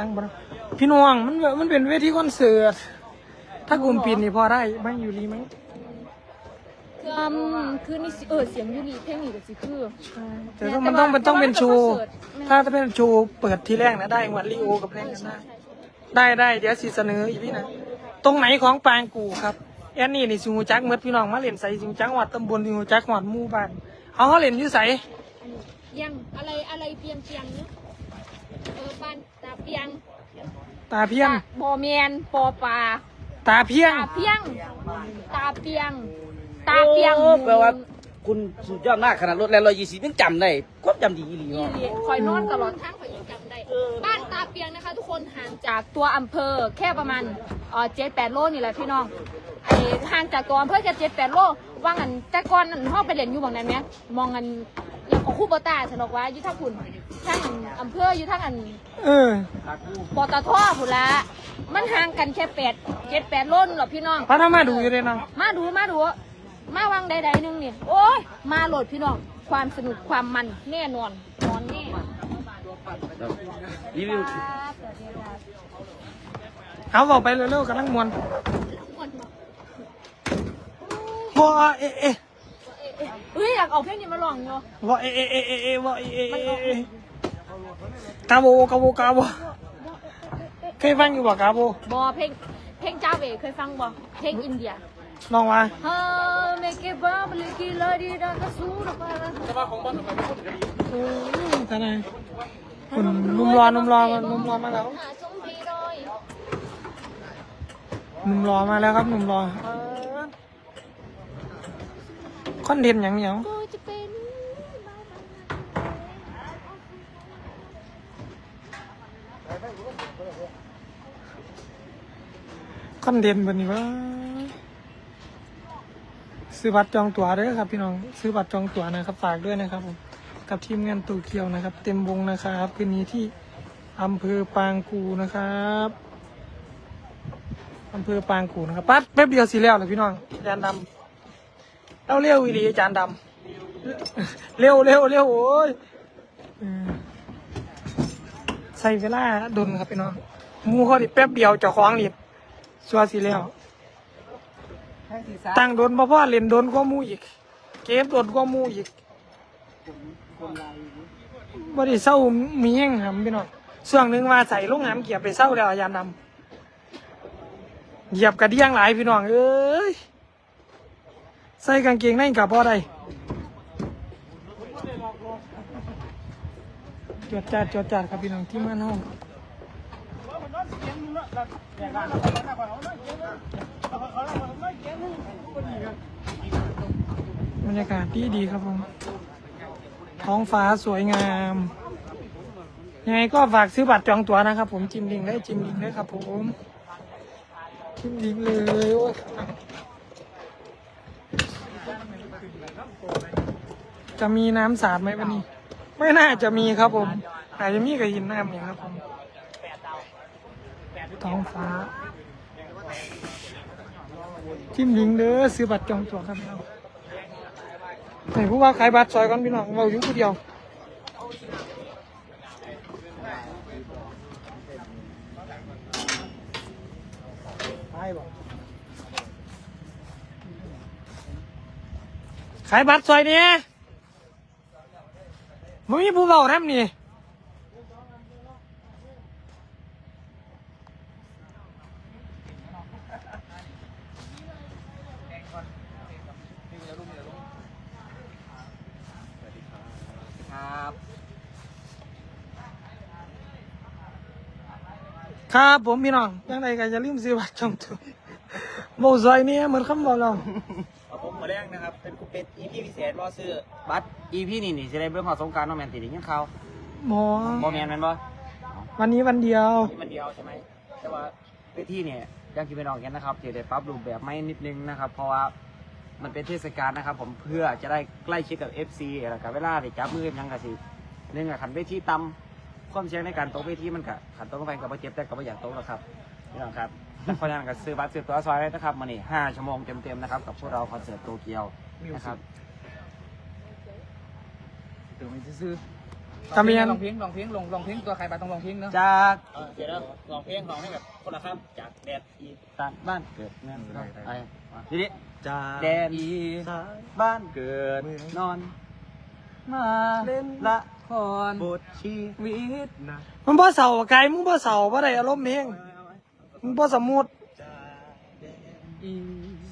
ตั้งบ่พี่น้องมันมันเป็นเวทีคอนเสิร์ต ถ้ากลุ่มปิดนี่พอได้บ้างอยู่รีไหมอืมคือนี่สิเออเสียงยูริเพลงนี้ก็สิคือแต่ต้องมันต้องมันต้องเป็นโชว์แต่ว่าถ้าจะเป็นโชว์เปิดทีแรกนะได้เหมือนลีโอกับแรกกันได้ได้ได้เดี๋ยวสิเสนออีพี่นะตรงไหนของปางกูครับแอนนี่นี่สิหูจักเมื่อพี่น้องมาเล่นใส่สิหูจักหวัดตำบลสิหูจักหวัดหมู่บ้านเอาเขาเล่นอยู่ใสเปียงอะไรอะไรเปียงเปียงเนอะเออบ้านตา เปียงตาเพียงตาบอแมนปอปลาตาเพียง ตาเปียง ตาเปียง ตาเปียงโอ้แปลว่า คุณสุดยอดมากขนาดรถแรงร้อยยี่สิบยังจำได้ควบจำดีอีหลีนี่เนาะเลยคอยนอนตลอดทางคอยยังจำได้ บ้านตาเปียงนะคะ ทุกคนห่างจากตัวอำเภอแค่ประมาณเออเจ็ดแปดโลนี่แหละพี่น้องไอ้ห่างจากตัวอำเภอแค่เจ็ดแปดโลว่างันแต่ก่อนนั่นห้องไปเรียนอยู่บางนั้นไหมมองกัน อย่างของคู่ปตาสนอกว่าอยู่ทั้งคุณทั้งอันอำเภออยู่ทั้งอันเออ ปตทพุ่นละมันห่างกันแค่แปดเจ็ดแปดโลนหรอพี่น้องพระธรรมาดูอยู่เลยเนาะมาดูมาดู มาวังใดๆหนึงนี่โอ้ยมาโหลดพี่น้อง ความสนุกความมันแน่นอนนอนแน่รีวิวครับสวัสดีครับเอาบอกไปเร็วๆกำลังมวนวอเอะเอะ เอ้ยอยากเอาเพลงนี้มาลองเนาะวอเอะเอะเอะเอะเอะวอเอะเอะเอะเอะกาโบกาโบกาโบเคยฟังอยู่บ่กาโบบอเพลงเพลงเจ้าเวเคยฟังบ่เพลงอินเดียลองมาเฮ้ยเมเก็บ้าบลิกิลาดีดากาซูนะปะโอ้ยตาไหนายคุณนุ่มรอนุ่มรอมานุ่มรอมาแล้วหาสมพีรอยหนุ่มรอมาแล้วครับหนุ่มรอค อนเทนต์อย่างเหนียวกูจะเป็นคอนเทนต์บบนี้ว่าซื้อบัตรจองตั๋วด้อครับ พี่น้องซื้อบัตรจองตั๋วนะครับฝากด้วยนะครับผมกับทีมงานตูเกียวนะครับ เต็มวงนะครับคืนนี้ที่อำเภอปางกูนะครับอำเภอปางกูนะครับปั๊บแป๊บเดียวสิแล้วเลยพี่น้องอาจารย์ดำ เอาเร็วอีหลีอาจารย์ดำเร็วเร็วเร็วโอ้ยใส่เวลาดนครับพี่น้องมูเขาดิแป๊บเดียวเจ้าของรีบชัวสิแล้วตั้งโดนพ่อพ่อเล่นโดนก็มูอีก เก็บโดนก็มูอีกบ่ได้เศร้ามีแห้งครับพี่น้องช่วงหนึ่งว่าใส่ลงน้ำเกียบไปเศร้าแล้วยามดำเหยียบกระเดียงหลายพี่น้องเอ้ย ใส่กางเกงในกับพ่อได้จดจัดจดจัดครับพี่น้องที่มันห้องบรรยากาศดีดีครับผมท้องฟ้าสวยงาม ยังไงก็ฝากซื้อบัตรจองตั๋วนะครับ ผมจิมลิงได้จิมลิงได้ครับผม จิมลิงเลยโอ้ย จะมีน้ำสาดไหมวันนี้ ไม่น่าจะมีครับผมอาจจะมีกับหินน้ำอย่างครับผมท้องฟ้าจิ้มลิงเด้อซื้อบัตรจองตั๋วครับพี่น้องไหนผู้ว่าขายบัตรซอยก่อนพี่น้องเราอยู่ผู้เดียวขายบัตรซอยเนี่ ยมึงมีผู้เบาทำนี่ครับครับผมพี่น้องยังไงก็อย่าลืมซื้อบัตรจองตั๋วโบซอยเนี่ยเหมือนคำบอกเราผมมาแรกนะครับเป็นกู เป็ด EP พิเศษรอซื้อบัตร EP นี่นี่จะได้เบิ่งหอดสงกรารน้องแมนติดยังเขาหมอบอแมนแมนบ่วันนี้วันเดียวนี่มันเดียวใช่ไหมแต่ว่าเวทีเนี่ยยังคิดไม่ออกกันนะครับจะได้ปรับรูปแบบไม่นิดนึงนะครับ เพราะว่ามันเป็นเทศกาลนะครับ ผมเพื่อจะได้ใกล้ชิดกับ FC แล้วกับเวลาได้จับมือกันยังกะสิหนึ่งอะขันเวทีต่ำความเสี่ยงในการตกเวทีมันกะขันตกลงไปกับว่าเจ็บแต่กับว่าอยากตกแล้วครับนี่น้องครับเพราะฉะนั้นก็ซื้อบัตรซื้อตั๋วซอยไว้นะครับมานี่ห้าชั่วโมงเต็มๆนะครับกับพวกเราคอนเสิร์ตโตเกียว นะครับเดี๋ยวมันจะซื้อตะเมียนลองเพลงลองเพลงลองลองเพลงตัวใครบ้างต้องลองเพลงเนาะจากเดี๋ยวนะลองเพลงลองให้แบบคนละคำจากแดดอีสานบ้านเกิดเมืองนอนไอ้ทีนี้จากแดนอีสานบ้านเกิดนอน มาเล่นละครบทชีวิตนะมึงบ่เศร้าไกลมึงบ่เศร้าบ่ได้อารมณ์เพลงมึงบ่สมูท อี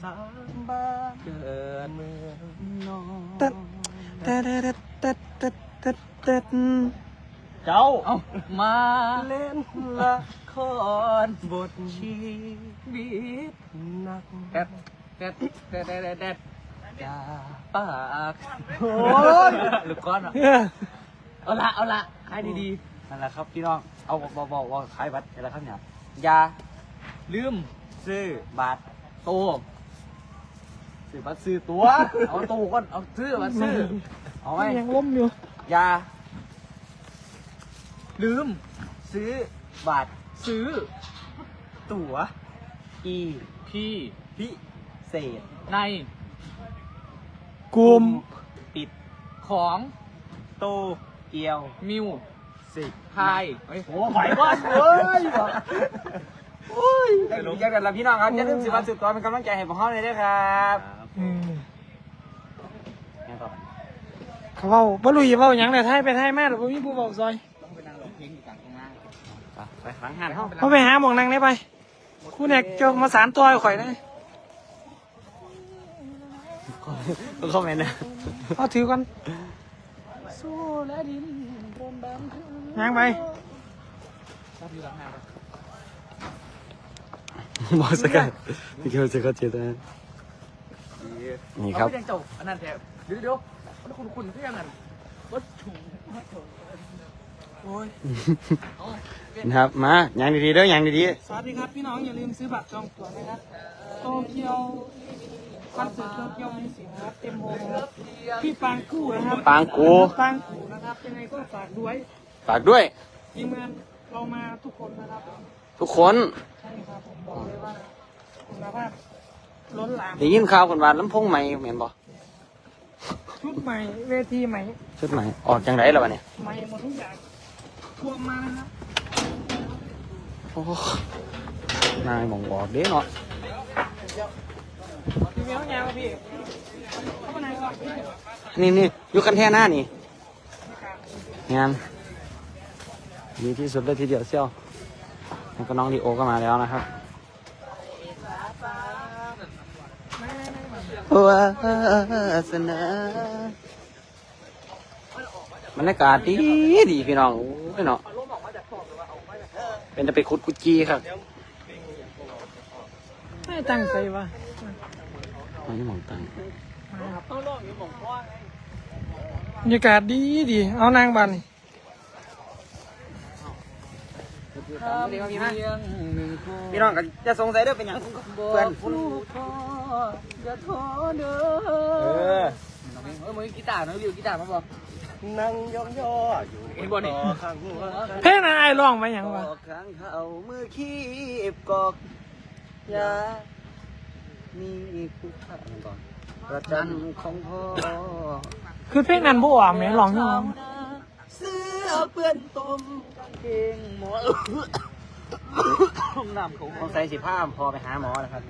สานบ้านเกิดเมืองนอนเต็ดเต็ดเต็ดเต็ดเต็ดเต็ดเจ้าเอามาเล่นละครบทชีวิตนักแดดแดดแดดแดดแดดแดดจาปากโอ้ยหรือก้อนอะเออเอาละเอาละให้ดีนั่นแหละครับพี่น้องเอาบอกบอกบอกขายบัตรอะไรครับเนี่ยยาๆลืมซื้อบัตรโตซื้อบัตรซื้อตัว เอาโตก่อนเอาซื้อบัตรซื้อ เอาไหมยังล้มอยู่ยา ลืม ซื้อบัตรซื้อ ตั๋ว อีพี่พิเศษ ในกลุ่มปิดของโตเกียวมิวสิบพายเฮ้ยโอ้ไหวบ้านเว้ย โอ้ยได้รู้จักกันแล้วพี่น้องครับอย่าลืมสิบัตรสุดตัวเป็นกำลังใจให้พวกเขาเลยด้วยครับอืมงั้นต่อไปเขาเว้าบ่รู้อย่าเว้าหยังเลยไทยไปไทยมาแล้วบ่มีผู้เว้าซอยต้องไปนั่งร้องเพลงอยู่กลางตรงหน้าไปหลังหันห้องเอาไปหาหมองนั่งได้ไปคู่แนกเจอมาสารตัวให้ข่อยได้ต้องคอมเมนต์นะเอาถือก่อนสู้และดินรนดำย่างไปรับอยู่หลังหน้าครับ บอกสักกันพี่เกียวจะเข้าใจได้นี่ครับเอาไปยังเจ้าอันนั้นแถวเดี๋ยวเดี๋ยวมันคุณคุณเพื่อนนั่นรถถุงโอ้ยนะครับมาอย่างดีๆเด้ออย่างดีสวัสดีครับพี่น้องอย่าลืมซื้อบัตรจองตั๋วนะครับโตเกียวคอนเสิร์ตโตเกียวมิวสิกนะครับเต็มวงนะครับพี่ปางกู้นะครับๆปางกูปางกู้นะครับยังไงก็ฝากด้วย ฝากด้วยทีมงานเรามาทุกคนนะครับ ทุกคนใช่ครับผมบอกเลยว่าคุณภาพล้นหลามได้ยินข่าวคนว่าลำโพงใหม่เหม็นบ่ชุดใหม่เวทีใหม่ชุดใหม่ออกจังไรแล้ววะเนี่ยใหม่หมดทุกอย่างท่วมมานะครับโอ้นายมองบอกเด้เนาะพี่เมียวยาวพี่เข้ามาไหนก่อนพี่นี่นี่อยู่กันแท่หน้านี่งานดีที่สุดเลยทีเดียวเชียว แล้วก็น้องดีโอก็มาแล้วนะครับวาสนาบรรยากาศดีดีพี่น้องโอ้ยเนาะเป็นจะไปคุดกุจีครับไม่ตั้งใจว่ะอันนี้หมองตังบรรยากาศดีดีเอานางบันนี่ พี่น้องก็จะสงสัยเด้อเป็นหยังเพื่อนลูกพ่ออย่าท้อเด้อเออเออมึงกีตาร์นะวิวกีตาร์มาบอก นั่งย่องย่ออยู่เห็นบ่นี่ต่อข้างหัวเพลงนั้นไอ้ร้องไปหยังวะออกข้างเขามือคีบกอกยามีคุณค่าก่อนประจันของพ่อคือเพลงนั้นบ่อะแม่ร้องยังไง เสื้อเปื้อนตมเกงหมอน้ำเขาต้องใส่สิผ้าพอไปหาหมอนะครับ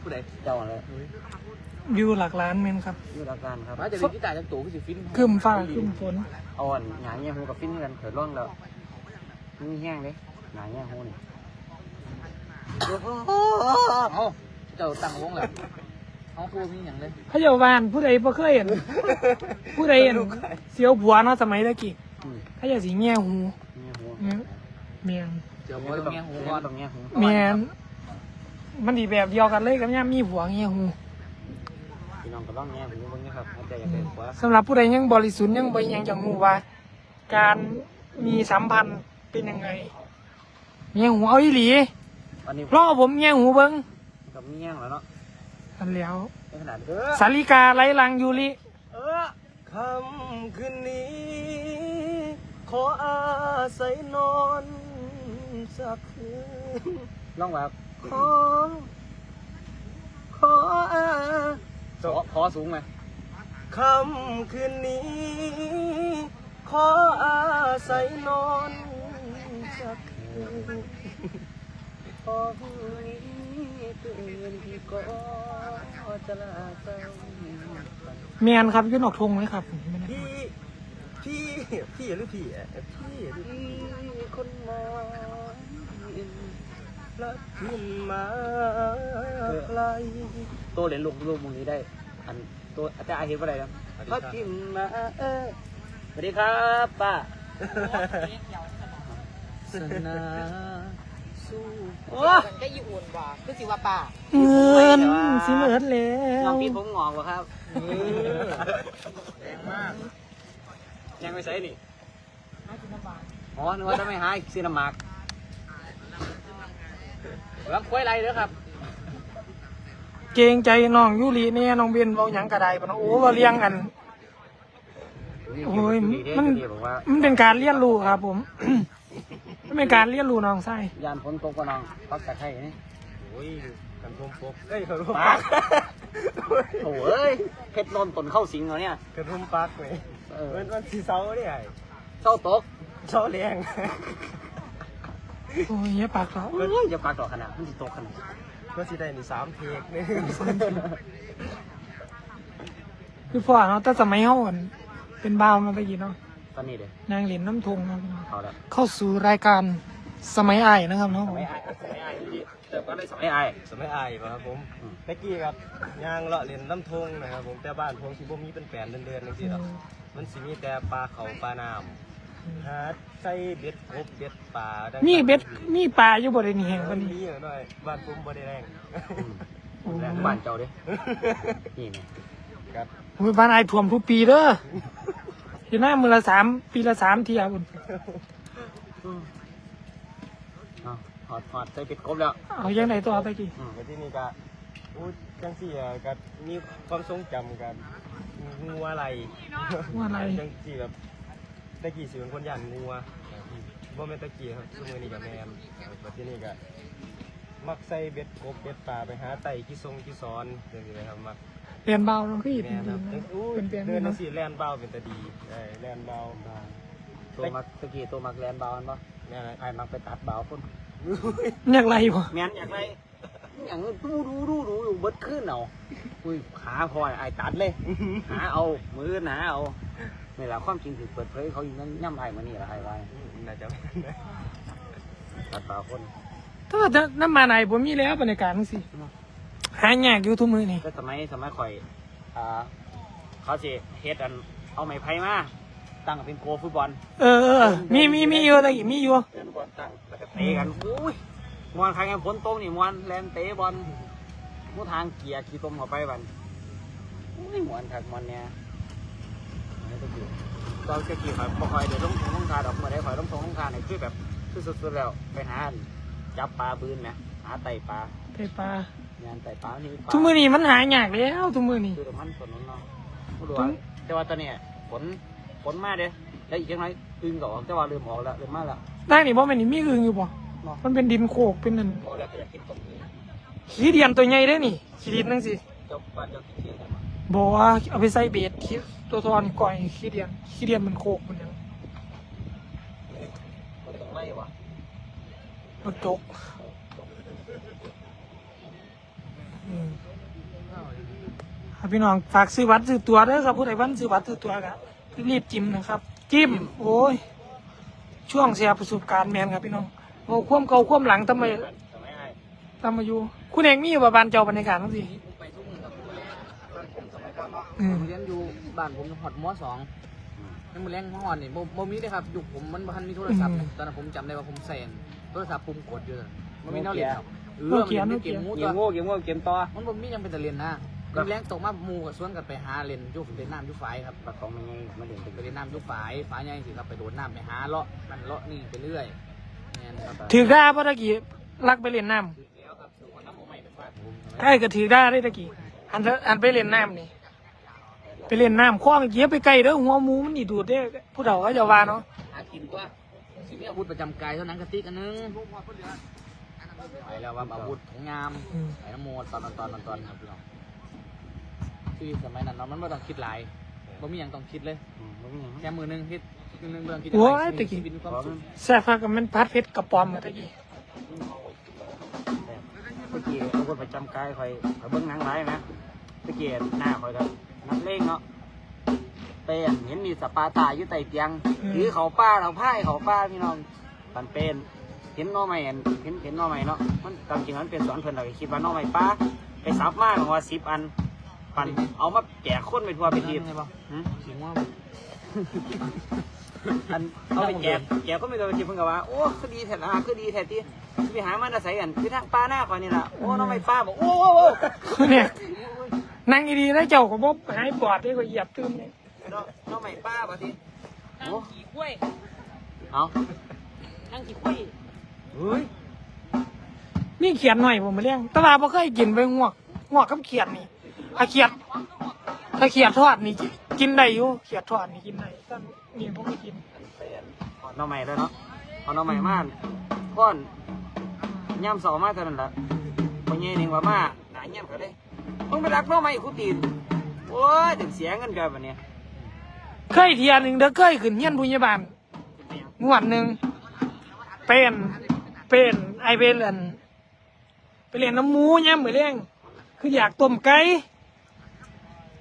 ผู้ใดเจ้าเลยวิวหลักล้านเมนครับอยู่อาการครับมาจะเล่นกีตาร์จังตัวคือสิฟินครึมฟ้าครึมฝนอ่อนหงายเงี้ยหูกับฟินกันเขิดร่องแล้วนี่แห้งเลยหงายเงี้ยหูนี่เอาเจ้าตั้งวงแล้ว เอาครูมีอย่างเลยเขาเจ้าบ้านผู้ใดบ่เคยเห็น ผู้ใดเห็นเสียวผัวเนาะสมัยตะกี้อืมเขาจะสีแง่หูเงี้ยหูเมียนเจ้าพ่อตรงนี้หัวตรงเงี้ยหูเมียนมันดีแบบเดียวกันเลยกับย่ามมีผัวแง่หูพี่น้องก็ต้องเงี้ยหูมึงนะครับให้ใจกันเป็นหัวสำหรับผู้ใดยังบริสุทธิ์ยังบ่ยังจังหูว่า การมีสัมพันธ์เป็นยังไงแง่หูเอาอีหลีวันนี้รอผมแง่หูเบิ่งกับเงี้ยแล้วเนาะ อันแล้วในขนาดเออสาลิกาไร้ลังยูริเออค่ำคืนนี้ ขออาศัยนอนสักคืนลองแบบขอ ขออาขอขอสูงไหมค่ำคืนนี้ขขออาศัยนอนสักคืนพอพรุ่งนี้ ตื่นพี่ก็จะลาไปแมนครับยุ่นออกทงไหมครับพี่ พี่ พี่หรือพี่อะพี่พี่คนมองและพิมมาไกลตัวเหรียญลูกลูกมึงนี้ได้ อันตัวอาจารย์เห็นว่าอะไรครับก็จิ้มมาเออสวัสดีครับป้าสนา สู้โอ้ได้ยี่อุ่นว่าคือสิว่าป่าเงินสิเหมิดแล้น้อวงพี่ผมงอกวะครับแรงมาก ยังไม่ใช่นี่อ๋อนึกว่าจะไม่หายซีนามาร์กรับควยไรเด้อครับ เกรงใจน้องยูรีเนี่ยน้องเบนเบาหยังกระไดปะเนาะโอ้เว้าเลี้ยงกันโอ้ยมันบอกว่ามันเป็นการเรียนรู้ครับผม มันเป็นการเรียนรู้น้องไส้ยานฝนตกก็น้องปักตะไคร้นี่โอ้ยกันทมปกเอ้ยกันทมปาปักกโอ้ยเพชรนนตนเข้าสิงเหรอเนี่ยกันทมปักเว้ยเออมันมันสีเสาเนี่ยเศร้าตกเสาแรงโอ้ยอย่าปากเราเอ้ยจะปากต่อขนาดมันจะตกขนาดก็สิได้นี่สามเทกนี่คือพ่อเนาะแต่สมัยเฮาอั่นเป็นบ่าวมาตะกี้เนาะ ตอนนี้เด้อนางเหรียญน้ำทงเนาะพี่น้องเขาแล้วเข้าสู่รายการสมัยอ้ายนะครับเนาะผมไม่อายไม่อายจริงๆแต่ก็ได้สมัยอาย สมัยอายป่ะครับผมเมื่อกี้ครับย่างเลาะเล่นน้ำทงนะครับผมแต่บ้านผมสิบ่มีเป็นแปลนเดือนๆจังซี่หรอกมันสิมีแต่ปลาเขาปลาน้ำหาใส่เบ็ดกบเบ็ดปลาดังมีเบ็ดมีปลาอยู่บ่ได้นี่แห่งมัปานนนี้มีอยู่หน่อยบ้านผมบ่ได้แรงโอ้แรงบ้านเจ้าเด้นี่ไงครับโหบ้านอ้ายท่วมทุกปีเด้อ เห็นหน้ามือละสามปีละสามเที่ยบุญเอาถอดถอดใส่เป็ดกบแล้วเอายังไงต่อตะกี้อืมแล้วที่นี่ก็อู้จังซี่อะก็มีความทรงจำกันงูอะไรว่าอะไรจังซี่แบบตะกี้สิเป็นคนย่านงูอะบ่แม่นตะกี้ครับซุมื้อนี้ก็แม่นแล้วที่นี่ก็มักใส่เบ็ดกบเบ็ดปลาไปหาไต่กี่ทรงกี่ซ้อนจังซี่นะครับมัก เปลี่ยนเบาเนาะคืออีกแม่นครับจังอู้เป็นเปลี่ยนเดินเนาะจังซี่แล่นเบาเป็นตาดีได้แล่นเบาตัวมักตะกี้ตัวมักแลนเบาอันปะแม่นไอ้มักไปตัดเบาคนอยากไรบ่แม่นอยากไรอย่างดูดูดูดูอยู่เบิดขึ้นเอาอุ้ยขาพอไอ้ตัดเลย หาเอา มือหาเอานี่แหละความจริงถือเปิดเผยเขาอยู่นั่นย่ำไอ้มานี่แหละไอ้ไว้น่าจะแม่นนะตัดเบาคนถ้าว่าจะน้ำมาไหนผมมีแล้วบรรยากาศจังซี่ หายากอยู่ทุกมื้อนี่ก็สมัยสมัยข่อยอ่าเขาสิเฮ็ดอันเอาไม้ไผ่มาตั้งเป็นโกฟุตบอลเออเออมีมีมีอยู่ตะกี้มีอยู่เล่นบอลตั้งแล้วก็เตะกันอุ้ยมวนใครกันฝนตกนี่มวนแลนเตะบอลมูทางเกียร์ขี่ตมเข้าไปบันอุ้ยมวนคักมวนเนี่ยนี่ก็คือตอนจะกี่ข่อยบ่ค่อยเดี๋ยวต้องทงต้องคาดอกเมื่อได้ข่อยต้องทงต้องคาเนี่ยคือแบบคือสุดๆแล้วไปหาอันจับปลาบืนนะหาไต่ปลาไปปลา งานไต่ปลานี่ปลาทุกมื้อนี้มันหายากแล้วทุกมื้อนี้คือมันฝนเนาะไม่รู้ว่าแต่ว่าตอนเนี้ยฝนฝนมาเด้แล้วอีกจังไรอึงก็ออกแต่ว่าเริ่มออกแล้วเริ่มมาแล้วได้นี่บ่แม่นนี่มีอึ่งอยู่บ่เนาะมันเป็นดินโขกเป็นนั่นออกแล้วก็อยากกินตรงนี้ขี้เดียนตัวใหญ่ได้นี่ขี้ดินจังซี่เจ้าบ้านเจ้าที่ไหนมาบอกว่าเอาไปใส่เบ็ดขี้ตัวทอนก่อยขี้เดียนขี้เดียนมันโคกมันยังมันต้องไล่วะมันจกอืม ครับพี่น้องฝากซื้อบัตรซื้อตัวเด้อครับผู้ใดวันซื้อบัตรซื้อตัวครับรีบจิ้มนะครับ จิ้ม โอ้ย ช่วงเสียประสบการณ์แมนครับพี่น้องเอาความเก่าความหลังทำไมทำไมไอ้ทำมาอยู่ คุณเองมีอยู่ประบานเจ้าบรรยากาศทั้งสิไปทุกมือครับอืมผมเรียนอยู่บ้านผมหอดมสองนั่นมือแรงมหอดนี่บ่บ่มีเลยครับยุคผมมันบ่ทันมีโทรศัพท์เลยตอนนั้นผมจำได้ว่าผมใส่อันโทรศัพท์ปุ่มกดอยู่มันมีแนวเรียนครับ เออมันเป็นเกมมูเกตัวมโง่เกมโง่เกมต่อมันบ่มียังเป็นแต่เรียนนะมันแรงตกมาหมู่กับสวนกันไปหาเล่นอยู่เล่นน้ำอยู่ฝายครับปากของมันไงมาเด่นไปเป็นเล่นน้ำอยู่ฝายฝายใหญ่สิครับไปโดดน้ำไปหาเลาะมันเลาะนี่ไปเรื่อยเนี่ยนะครับถือได้เพราะตะกี้ลักไปเล่นน้ำใกล้ก็ถือได้ได้ตะกี้อันเถอะอันไปเล่นน้ำนี่ไปเล่นน้ำคว้างเหยียบไปไกลเด้อหัวหมูมันนี่ดูดได้ผู้เฒ่าเขาจะว่าเนาะหากินตัวสิมีอาวุธประจำกายเท่านั้นกระติกอันนึง ไปแล้วว่าอาวุธของงามอืมไอ้น้ำโมตอนตอนตอนตอนครับพี่น้องชีวิตสมัยนั้นเนาะมันไม่ต้องคิดหลายบ่มีหยังต้องคิดเลยอืมบ่มีหยังแค่มือหนึงคิดมือหนึงเรื่องคิดโอ้ยอะไรตะกี้ชีวิตมีความสุขแซ่บพักกับมันพัดเพชรกระป๋อมมาตะกี้เมื่อกี้เอาคนประจำกายคอยเอาเบิ่งหนังหลายนะเมื่อกี้หน้าคอยก็นักเลงเนาะเป็นเห็นมีสปาตาอยู่ใต้เตียงถือเขาป้าเขาพ่ายเขาป้าพี่น้องปันเป็น เห็นหน้อใหม่เห็นเห็นเห็นหน้อใหม่เนาะมันตามจริงมันเป็นสวนเพิ่นเราก็คิดว่าหน้อใหม่ป้าไปซับมากของว่าสิบอันปันเอามาแจกคนไปทั่วไปทีไงบ่หืมขิงว่าอันเอาไปแจกแจกก็ไม่ตัวทีเพิ่งกับว่าโอ้คือดีแท้ละคือดีแท้ที่ไปหามันอาศัยกันคือทางป้าหน้าคอยนี่ล่ะโอ้น้องไม่ป้าบอกโอ้โอ้โอ้เนี่ยนั่งดีๆแล้วเจ้าก็บอกหายปอดได้ก็เหยียบตื้มเนี่ยน้องน้องไม่ป้าบ่ทีนั่งโอ้ขี่กล้วย เอานั่งขี่กล้วย เฮ้ยมีเขียดหน่อยผมมาเลี้ยงแตลาบ่เคยกินไปงวกงวกกับเขียดนี่ถ้าเขียดถ้าเขียดทอดนี่กิกินได้อยู่เขียดทอดนี่กินได้แต่นี่ผมไม่กินน้องใหม่แล้วเนาะเอาน้องใหม่มาพ่อนย่ำสองมาเท่านั้นแหละพอเงี้ยหนึ่งว่ามาหนาเงี้ยกันเลยมึงไปรักน้องใหม่กูตีนโอ้ยถึงเสียเงินกันแบบนี้เคยเทียหนึ่งเด้อเคยขึ้นเฮียนผู้ใหญ่บ้านงวดหนึ่งเป็น เป็นไอเป็นอันไปเรียนน้ำหมูเนี่ยเหมือนเลี้ยงคืออยากต้มไก่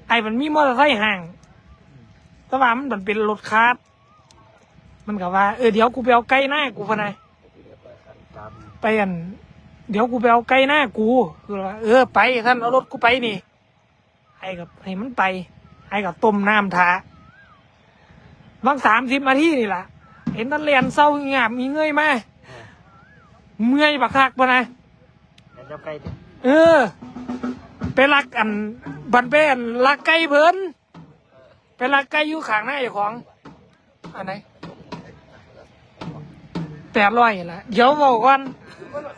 ไอ้มันมีมอเตอร์ไซค์ห่างแต่ว่ามันเป็นรถคาร์ดมันก็ว่าเออเดี๋ยวกูไปเอาไก่หน้ากูพนายไปอัน เดี๋ยวกูไปเอาไก่หน้ากูคือว่าเออไปท่านเอารถกูไปนี่ไอ้กับให้มันไป ไอ้กับต้มน้ำทาบางสามสิบนาทีนี่แหละเห็นตะเลียนเศร้างาบมีเงยมา เมื่อยบักคักปะนะเดี๋ยวจะใกล้ถึงเออ ไปรักอันบันเป็นรักไก่เพิ่นไปรักไก่อยู่ข้างหน้าอยู่ของอันไหนแปดร้อยละเดี๋ยวบอกก่อน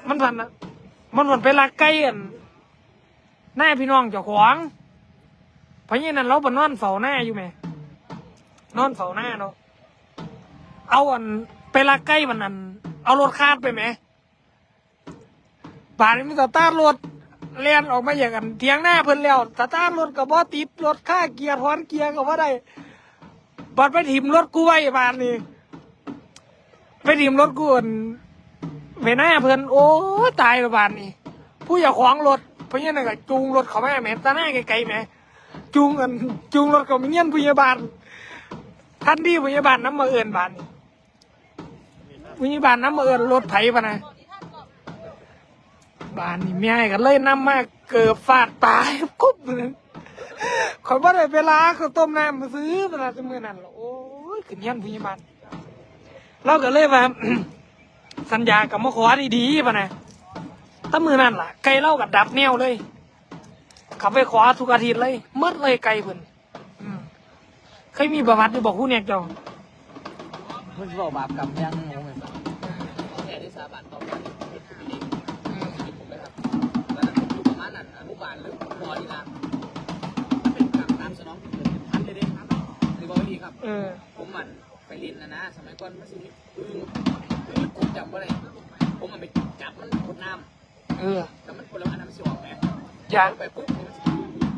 มันพันนะมันพันไปรักไก่อันหน้าพี่น้องเจ้าของเพราะงี้นั้นเราบนนอนเฝ้าหน้าอยู่ไหมนอนเฝ้าหน้าเนาะเอาอันไปรักไก่มันอัน เอารถคาดไปไหม บาดนี้มันสตาร์ทรถเลียนออกมาอย่างกันเทียงหน้าเพิ่นแล้วสตาร์ทรถกับบ่ติดรถค่าเกียร์ทอนเกียร์ก็ว่าได้บาดไปถิ่มรถกูไว้บานนี้ ไปถิ่มรถกูอั่นไปหน้าเพิ่นโอ้ตายและบานนี้ ผู้อย่าขวางรถเพราะงั้นก็จูงรถเขาแม่แม่ตาหน้าไกลๆแม่จูงกันจูงรถเขาไม่เงี้ยนพยาบาลท่านที่พยาบาลน้ำมาเอินบานนี้พยาบาลน้ำมาเอินรถไถปะนะ บ้านนี่แม่กันเลยน้ำมาเกือบฟาดตายกุ๊บเลยขอยบ่ได้เวลาเขาต้มน้ำมาซื้อเวลาจะมือนั่นหรอโอ้ยขึ้นยันพยาบาลเราก็เลยว่าสัญญากับมาขอดีๆป่ะนะถ้ามือนั่นล่ะไก่เล่ากับดับแนวเลยเขาไปขอทุกอาทิตย์เลยหมดเลยไก่เพิ่นเคยมีประวัติอยู่บอกผู้เนี่ยจ้าเพิ่นบอกบาปกรรมยังงงเลย อบอกว่าดีครับเออผมมันไปเรียนนะนะสมัยก่อนมันสิมีอึ้งอึ้งผมจำว่าอะไรผมมันไปจับมันกดน้เออำแล้วมันคนละอันนั้นมันสิออกไหมอยากไปปุ๊บมันสิ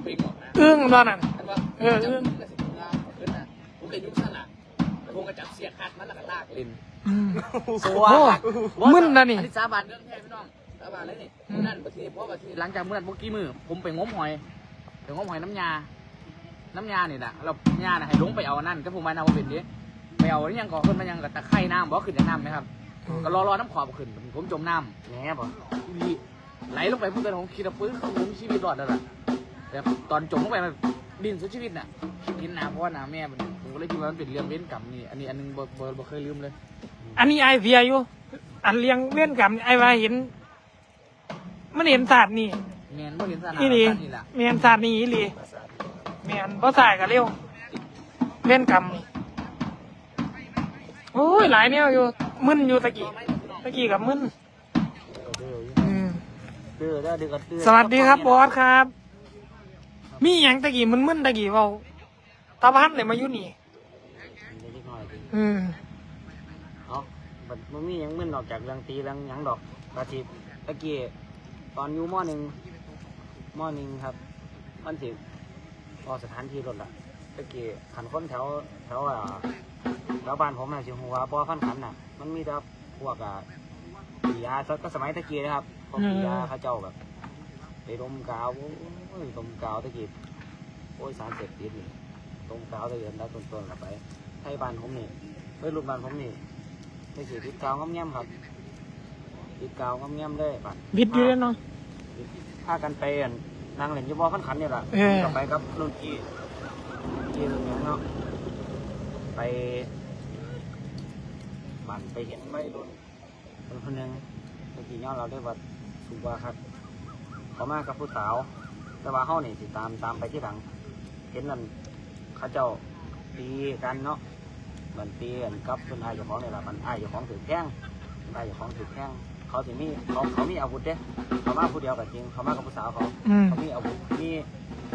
เบ่งออกนะอึ้งตอนนั้นอันว่าเออ จับอึ้งมันก็สิลากขึ้นน่ะผมเลยยุคสั้นอะแล้วผมก็จับเสียคัดมันแล้วก็ลากเล่น อืม โอ้โอ้มึนนะนี่ อันนี้สาบานเรื่องแท้พี่น้องสาบานเลยนี่อืมนั่นประเทศเพราะว่าประเทศหลังจากเมื่อเมื่อกี้มือ ผมไปงมหอย ไปงมหอยน้ำยา น้ำยานี่แหละเรายาน่ะให้ลงไปเอาอันนั่นก็ผมมานาเป็นดิไปเอานี่ยังก่อขึ้นมายังกับตะไคร่น้ำบ่ขึ้นจากน้ำไหมครับก็รอรอน้ำขอบขึ้นผมจมน้แง่บ่ำดีไหลลงไปพุ่งกันผมคิดว่าปื้นผมชีวิตรอดแล้วล่ะแต่ตอนจมลงไปมันดินสุดชีวิตน่ะกินน้ำเพราะว่าน้ำแม่มันผมก็เลยคิดว่ามันเป็นเรื่องเว้นกรรมนี่อันนี้อันนึงบ่บ่บ่เคยลืมเลย อันนี้ไอเสียอยู่อันเลี้ยงเว้นกรรมไอว่าเห็นมันเห็นศาสตร์นี่แมนบ่เห็นสนามอีหลีนี่แหละแมนศาสตร์นี่อีหลี แมนเพราะสายกันเร็วเว้นกรรมนี่โอ้ยหลายแนวอยู่มึนอยู่ตะกี้ตะกี้กับมึนอืมดื้อได้ดื้อก็ดื้อสวัสดีครับบอสครับ มีอย่างตะกี้มึนมึนๆตะกี้เบาตาพันเลยมาอยู่นี่เดี๋ยวนิดหน่อยดิอืมเนาะมันมันมีหยังมึนออกจากเรื่องตีเรื่องหยังดอกกะทิตะกี้ตอนอยู่มหนึ่งมหนึ่งครับมันสิพ อสถานที่รถละไปตะกี้ขันคนแถวแถวอ่าแถวบ้านผมน่ะสิหัวบ่อพันขันน่ะ มันมีแต่พวกอะปียาก็สมัยตะกี้นะครับพวกปียาเขาเจ้าแบบไปดมกาวโอ้ยดมกาวตะกี้โอ้ยสารเสพติดนี่ดมกาวตะกี้แล้วต้นๆกลับไปไทยบ้านผมนี่เฮ้ยรุ่นบ้านผมนี่ตะกี้ติดกาวง้ำแง้มครับติดกาวง้ำแง้มเลยบัดวิทย์อยู่แล้วเนาะพากันไปอั่ นนั่งเล่นอยู่บ่อพันขันนี่แหละเออกลับไปกับรุ่นพี่พี่รุ่นหยังเนาะไปบ้านไปเห็นไม่รุ่นคนคนหนึ่งตะกี้ย้อนเราได้ว่าสูบว่าครับเขามากับผู้สาว แต่ว่าเฮานี่สิตามตามไปที่หลัง เห็นนั่นเขาเจ้าตีกันเนาะเหมือนตีกันกับเพื่อนอายเจ้าของนี่แหละมันอายเจ้าของถือแข้งเพิ่นอายเจ้าของถือแข้ง เขาสิมีเขาเขามีอาวุธเด้เขามาผู้เดียวกับจริง เขามากับผู้สาวเขาอืม เขามีอาวุธมี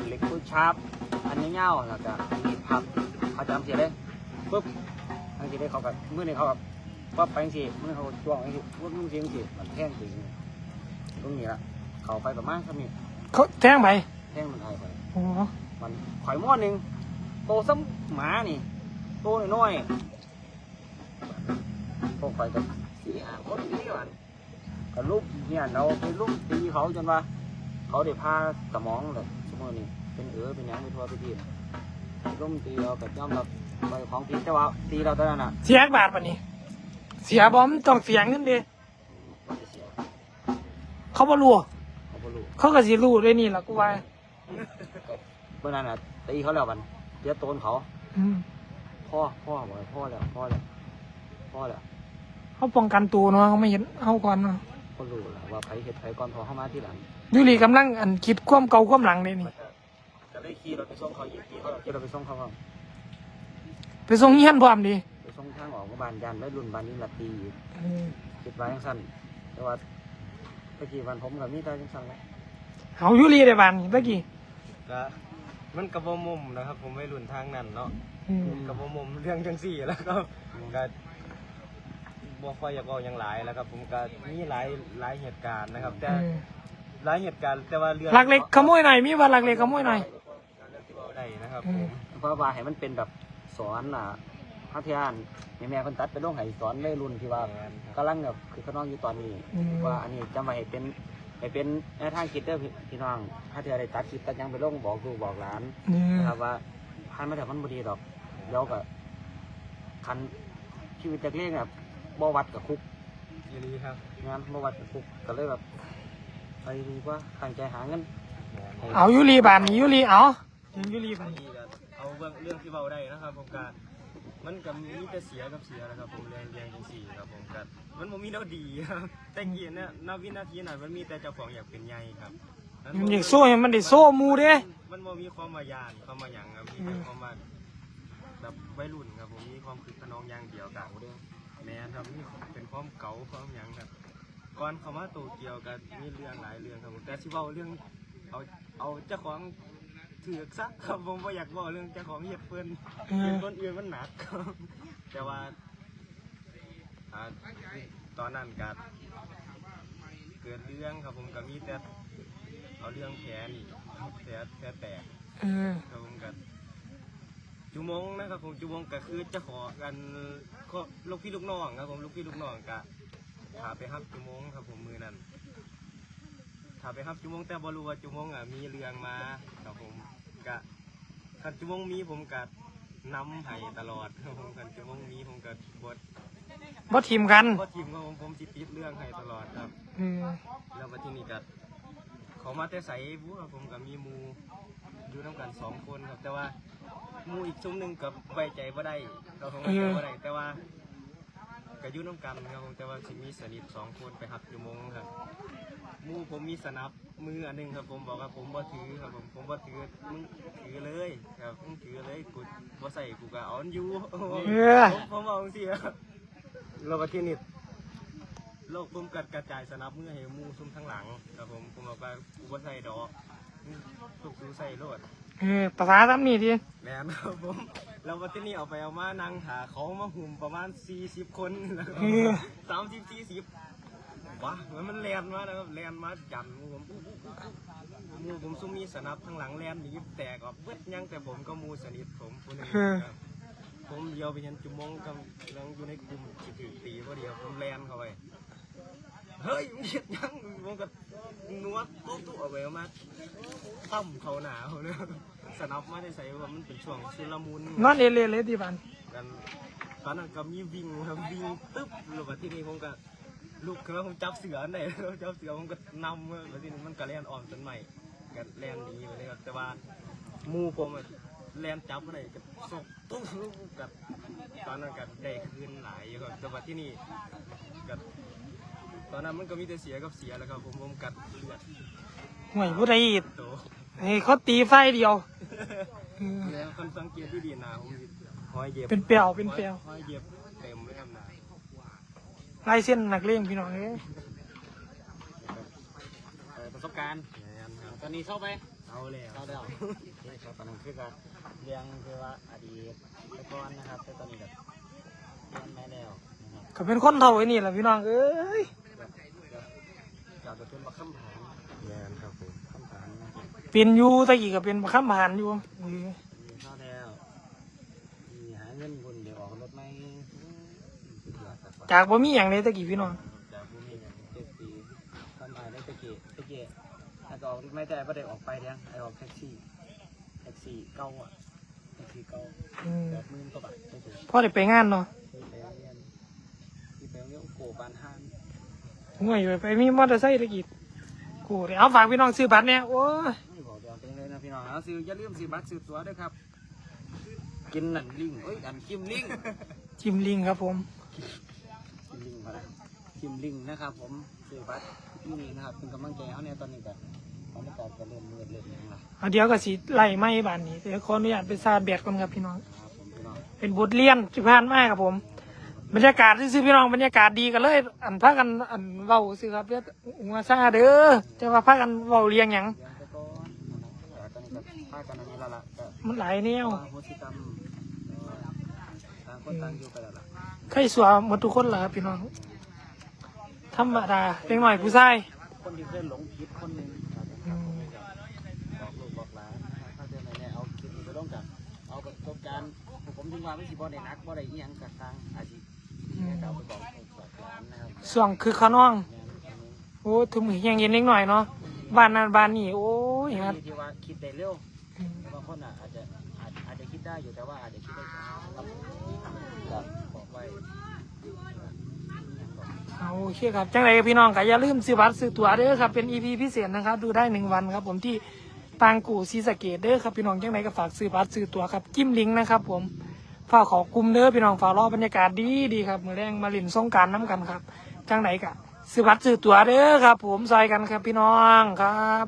เหล็กพุชชาร์ปอันนี้เงาแล้วก็มีดพับเขาจำเสียเลยปุ๊บทังทีได้เขาแบบมือหนึ่งเขาแบบปั๊บไปสิมือเขาจ้วงไปสิปุ๊บมือสิสิมันแท่งถึงตรงนี้ละเขาไปประมาณสักนี้เขาแท่งไปแท่งมันหายไป โอ้มันข่อยหม้อหนึ่งโตซ้ำหมานี่โตน้อยๆพวกข่อยกับสี่ห้าคนนี่มัน ก็ลุกเนี่ยเราไปลุกตีเขาจนว่า เขาได้พาสมองเลยสมมตินี่เป็นเออเป็นหยังไปทั่วไปที่ล้มตีเรากับย่อมรับไปของตีแต่ว่าตีเราตอนนั้นน่ะเสียบาทปะนี่เสียบอมนต้องเสียเงินเด้มันจะเสียเขาบ่รู้เขาบ่รู้เขาก็สิรู้ด้วยนี่ล่ะกูว่าเมื่อนั้นน่ะตีเขาแล้วมันเสียโตนเขาอืมพ่อพ่อบอกให้พ่อแล้วพ่อแล้วพ่อแล้วเขาป้องกันตัวเนาะเขาไม่เห็นเอาก่อนเนาะ ก็รู้แหละว่าไผเห็ดไผก่อนพอเข้ามาที่หลังยูรีกำลังอันคิดความเก่าความหลังเลยนี่ จะได้ขี่รถไปส่งเขาอีกขี่เขาขี่รถไปส่งเขาเขาไปส่งเฮียนพร้อมดีไปส่งทางออกของบ้านยันได้รุ่นบ้านนี้ละตีอีกอืมคิดไว้ยังสั้นแต่ว่าตะกี้วันผมกับมีแต่ยังสั้นแล้วเอายูรีได้บานนี่ตะกี้ก็มันกระบมุมนะครับ ผมไม่รุนทางนั้นเนาะอืมกระบมุมเรื่องจังสี่แล้วก็ก็ บ่ค่อยอยากบอกอย่างหลายแล้วครับ ผมก็มีหลายหลายเหตุการณ์นะครับ แต่อืมหลายเหตุการณ์แต่ว่าเรื่องลักเล็กขโมยหน่อยมีว่าลักเล็กขโมยหน่อยได้นะครับอืผมมเพราะว่าให้มันเป็นแบบสอนอะพัทยานแม่แม่คนตัดไปลงให้สอนเลยรุ่นที่ว่าแม่นครับกำลังแบบคือเขาน้องอยู่ตอนนี้อืมว่าอันนี้จำไว้ให้เป็นให้เป็นแนวทางคิดเด้อพี่พี่น้องถ้าเธอได้ตัดคลิปตัดหยังไปลงบอกลูกบอกหลานนี่นะครับว่าพันมาแต่มันบดีดอกเดี๋ยวก็คันชีวิตจากเลี้ยงแบบ บ่วัดกับคุกยีรีครับงานบ่วัดกับคุกก็เลยแบบไปดีกว่าตั้งใจหาเงินให้เอายูรีบานนี่ยูรีเอายูรีบานที่จะเอาเรื่องเรื่องที่เบาได้นะครับผมก็มันก็มีแต่เสียกับเสียนะครับผมเรียนเรียนจังสี่ครับผมก็มันบ่มีแนวดีครับแต่เกียเนี่ยนาวินาทีนั้นมันมีแต่เจ้าของอยากเป็นใหญ่ครับมันอยากโซ่ให้มันได้โซ่หมูเด้ มันบ่มีความมายานความมาหยังครับมีแต่ความมาแบบวัยรุ่นครับผมมีความคือขนองอย่างเดียวกัน แม่นครับมีเป็นความเก่าความหยังครับก่อนเข้ามาโตเกียวกันมีเรื่องหลายเรื่องครับผมแต่ที่เว้าเรื่องเอาเอาเจ้าของถือกซักครับผมบ่อยากเว้าเรื่องเจ้าของเฮ็ดเพิ่นเอเป็อนคนอื่นมันหนักครับแต่ว่าอ่าตอนนั้นก็เกิดเรื่องครับผมก็มีแต่เอาเรื่องแผลนี่แผลแผลแตกเออ ครับผมกัน จุมงนะครับผมจุมงก็คือจะขอกันก็ลูกพี่ลูกน้องครับผมลูกพี่ลูกน้องก็พาไปฮับจุมงครับผมมือนั้นพาไปฮับจุมงแต่บรู้ว่าจุมงอะมีเรื่องมาครับผมกะคันจุมงมีผมกะนำให้ตลอดครับผมคันจุมงมีผมกะบดบ่ทีมกันก็ทีมของผมผมจิติดเรื่องให้ตลอดครับอืมแล้วมาที่นี่ก็เขามาแต่ใส่บัวผมกับมีหมู อยู่น้ำกันสองคนครับ แต่ว่าหมูอีกซุ้มหนึ่งกับไว้ใจว่าได้ เราคงไว้ใจว่าได้แต่ว่าก็อยู่น้ำกันครับผมแต่ว่าสิมีสนิทสองคนไปหักอยู่โมงครับหมูผมมีสนับมืออันหนึงครับผมบอกว่าผมบ่ถือครับผมผมบ่ถือมึงถือเลยครับมึงถือเลยกูบ่ใส่กูก็เอาอันอยู่เออ ผมผมบอกสิครับเรามาที่นี่ โลกผมกัดกระจายสนับมือให้หมูซุ่มทั้งหลังครับผมผมบอกว่ากูบ่ใส่ดอก ถูกดูใส่โลดเออภาษาซ้ำนี่ทีแม่นครับผมแล้ววันที่นี่เอาไปเอามานั่งหาเขามาหุ่มประมาณ 40 คนนะครับเออสามสิบสี่สิบวะมันมันแลนมาแล้วครับแลนมาจันหมูผมหมูผมซุ่มมีสนับข้างหลังแลนหนีแตกออกเบิดยังแต่ผมก็หมูสนิทผมคนหนึงครับผมเดียวไปเห็นจุมงกำลังอยู่ในกลุ่มสิถือตีพอดีครับผมแลนเข้าไป เฮ้ยมึงเห็ดยังผมก็นวดโต๊ะตัวไปมาตั้มเขาหนาวเลยสนับมาได้ใส่ว่ามันเป็นช่วงชุลมุนนอนเอเลเลยที่บ้านกันตอนนั้นก็มีวิ่งครับวิ่งตึ๊บแล้วมาที่นี่ผมก็ลุกขึ้นมาผมจับเสือไหนจับเสือผมก็นำแล้วทีนี้มันก็แล่นอ่อนจนใหม่ก็แล่นหนีไปเลยครับแต่ว่าหมูผมแล่นจับอะไรก็สกตุ้มกับตอนนั้นก็ได้คืนหลายอยู่ครับแต่ว่าที่นี่กับ ตอนนั้นมันก็มีแต่เสียกับเสียแล้วครับผมผมกัดเลือดห่วยผู้ใดอีกโตให้เขาตีไฟเดียวเออแล้วคนสังเกตที่ดีนะผมหอยเย็บเป็นเปลวเป็นเปลวหอยเย็บเต็มเลยครับนะลายเส้นนักเลงพี่น้องเอ้ยเอ่อประสบการณ์แม่นครับตอนนี้เข้าไปเอาแล้วเข้าแล้วนี่ครับตอนนั้นคือการเรียงคือว่าอดีตแต่ก่อนนะครับแต่ตอนนี้แบบเรียนไม่แล้วนะครับ ก็เป็นคนเท่าไอ้นี่แหละพี่น้องเอ้ย กลับไปเป็นมาคำถามแม่นครับผมคำถามนะครับเป็นอยู่แตะกี้ก็เป็นข้ามผ่านอยู่เออมีเข้าแล้วมีหาเงินบุญเดี๋ยวออกรถไหมสุดยอดครับจากบ่มีอย่างเลยตะกี้พี่น้องจากผู้มีเงินเจ็ดปีทำอะไรได้ตะเกียตะเกียแล้วก็ออกไม่แต่ไม่ได้ออกไปเนี่ยไอออกแท็กซี่แท็กซี่เก่าอะแท็กซี่เก่าอืมแปดหมื่นกว่าบาทไม่ถึงพอได้ไปงานเนาะที่ไปเรียนที่ไปเรียนโกบานห้าง ห่วยไปไปมีมอเตอร์ไซค์ตะกี้กูเดี๋ยวเอาฝากพี่น้องซื้อบัตรเนี่ยโอ้ยไม่บอกเดี๋ยวเป็นเลยนะพี่น้องเอาซื้ออย่าลืมซื้อบัตรซื้อตั๋วด้วยครับ กินหนันลิงเอ้ยอันคิมลิงจิมลิงครับผมคิมลิงมาแล้วคิมลิงนะครับ ผมซื้อบัตรคิมลิงนะครับเป็นกำลังใจเขาเนี่ยตอนนี้แบบบรรยากาศก็เริ่มมืดเริ่มยังไงเอาเดี๋ยวก็สิไล่ไม่บานนี้เดี๋ยวขออนุญาตไปซาดแบตก่อนครับพี่น้อง ครับผมพี่น้องเป็นบทเรียนที่ผ่านมาครับผม บรรยากาศที่ซื้อพี่น้องบรรยากาศดีกันเลย อันพากันอันเว้าสิครับเพื่อหัวซาเด้อจะว่าพากันเว้าเรียงหยังเรียนไปก่อนนะครับแต่ตอนนี้ก็พากันอันนี้และละก็มันหลายแนวโหสิกรรมต่างคนต่างอยู่ไปแล้วล่ะใครสัวหมดทุกคนล่ะครับพี่น้องธรรมดาเล็กหน่อยผู้ชายคนที่เคยหลงผิดคนหนึ่งครับอืมบอกลูกบอกหลานนะครับถ้าเจอในเนี่ยเอาคลิปนี้ไปต้องกันเอาประสบการณ์ผมถึงว่าไม่สิบ่ได้นักบ่ได้อิหยังกับทางอาชีพ ส่วงคือข้าน้องแม่นอันนี้โอ้ถึงยังเย็นเล็กหน่อยเนาะบ้านนั้นบ้านนี้โอ้ยครับที่ที่ว่าคิดได้เร็วบางคนอะอาจจะอาจอาจจะคิดได้อยู่แต่ว่าอาจจะคิดได้ช้าครับก็บอกไว้เอาโอเคครับ จังไรพี่น้องก็อย่าลืมซื้อบัตรซื้อตั๋วเด้อครับ เป็น EP พิเศษนะครับ ดูได้หนึ่งวันครับ ผมที่ปางกูซีสะเกตเด้อครับ พี่น้องจังไรก็ฝากซื้อบัตรซื้อตั๋วครับจิ้มลิงก์นะครับผม ฝากขอกลุ่มเด้อพี่น้องฝากรอบรรยากาศดีดีครับมือแรงมาลินสงการน้ำกันครับจังไหนกะซื้อบัตรซื้อตั๋วเด้อครับ ผมซอยกันครับพี่น้องครับ